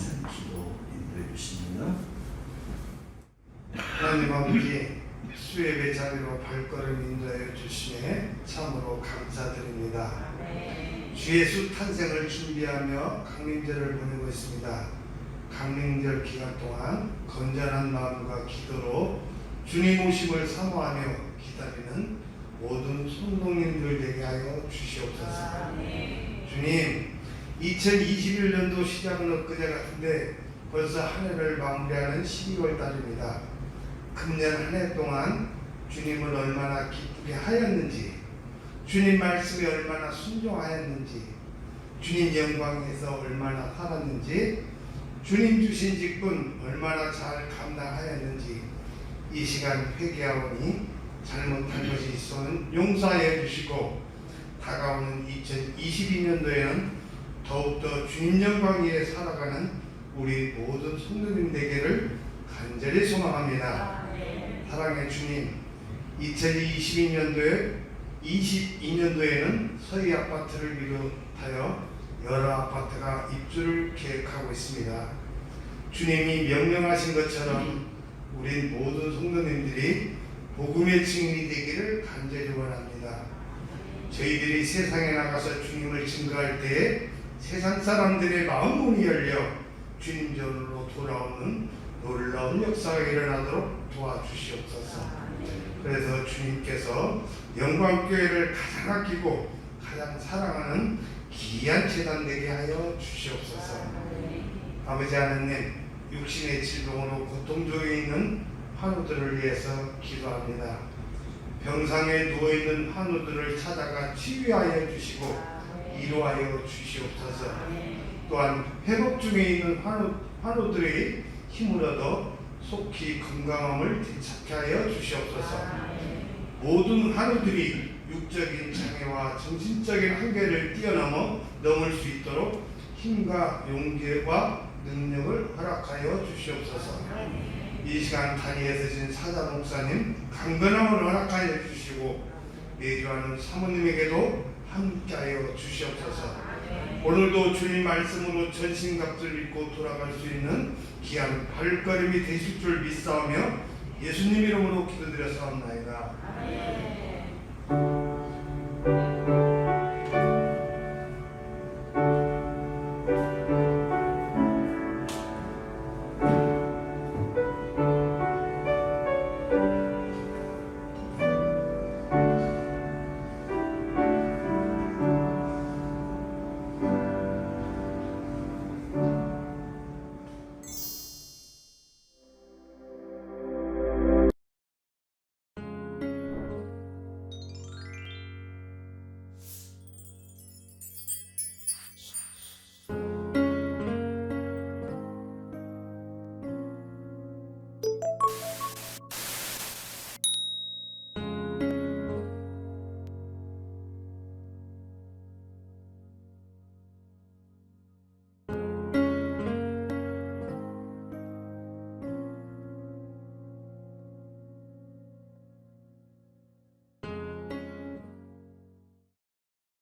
영상 기도 인도해 주십니다. 하나님 아버지 수협의 자리로 발걸음 인도해 주시에 참으로 감사드립니다. 주 예수 탄생을 준비하며 강림절을 보내고 있습니다. 강림절 기간 동안 건전한 마음과 기도로 주님 오심을 사모하며 기다리는 모든 성도님들 되게 하여 주시옵소서. 주님, 2021년도 시작은 엊그제 같은데 벌써 한 해를 마무리하는 12월 달입니다. 금년 한 해 동안 주님을 얼마나 기쁘게 하였는지, 주님 말씀에 얼마나 순종하였는지, 주님 영광에서 얼마나 살았는지, 주님 주신 직분 얼마나 잘 감당하였는지 이 시간 회개하오니 잘못한 것이 있으면 용서하여 주시고 다가오는 2022년도에는 더욱더 주님 영광 위에 살아가는 우리 모든 성도님 되기를 간절히 소망합니다. 사랑의 주님, 2022년도에 22년도에는 서희 아파트를 비롯하여 여러 아파트가 입주를 계획하고 있습니다. 주님이 명령하신 것처럼 우린 모든 성도님들이 복음의 증인이 되기를 간절히 원합니다. 저희들이 세상에 나가서 주님을 증거할 때에 세상 사람들의 마음 문이 열려 주님 전으로 돌아오는 놀라운 역사가 일어나도록 도와주시옵소서. 그래서 주님께서 영광교회를 가장 아끼고 가장 사랑하는 귀한 재단 되게 하여 주시옵소서. 아버지 하나님, 육신의 질병으로 고통 중에 있는 환우들을 위해서 기도합니다. 병상에 누워 있는 환우들을 찾아가 치유하여 주시고 이루하여 주시옵소서. 또한 회복 중에 있는 환우, 환우들의 힘을 얻어 속히 건강함을 되찾게 하여 주시옵소서. 모든 환우들이 육적인 장애와 정신적인 한계를 뛰어넘어 넘을 수 있도록 힘과 용기와 능력을 허락하여 주시옵소서. 이 시간 단위에서 진 사자 목사님 강건함을 허락하여 주시고 내주하는 사모님에게도 함께 하여 주시옵소서. 오늘도 주님 말씀으로 전신갑주를 입고 돌아갈 수 있는 귀한 발걸음이 되실 줄 믿사오며 예수님 이름으로 기도드렸사옵나이다.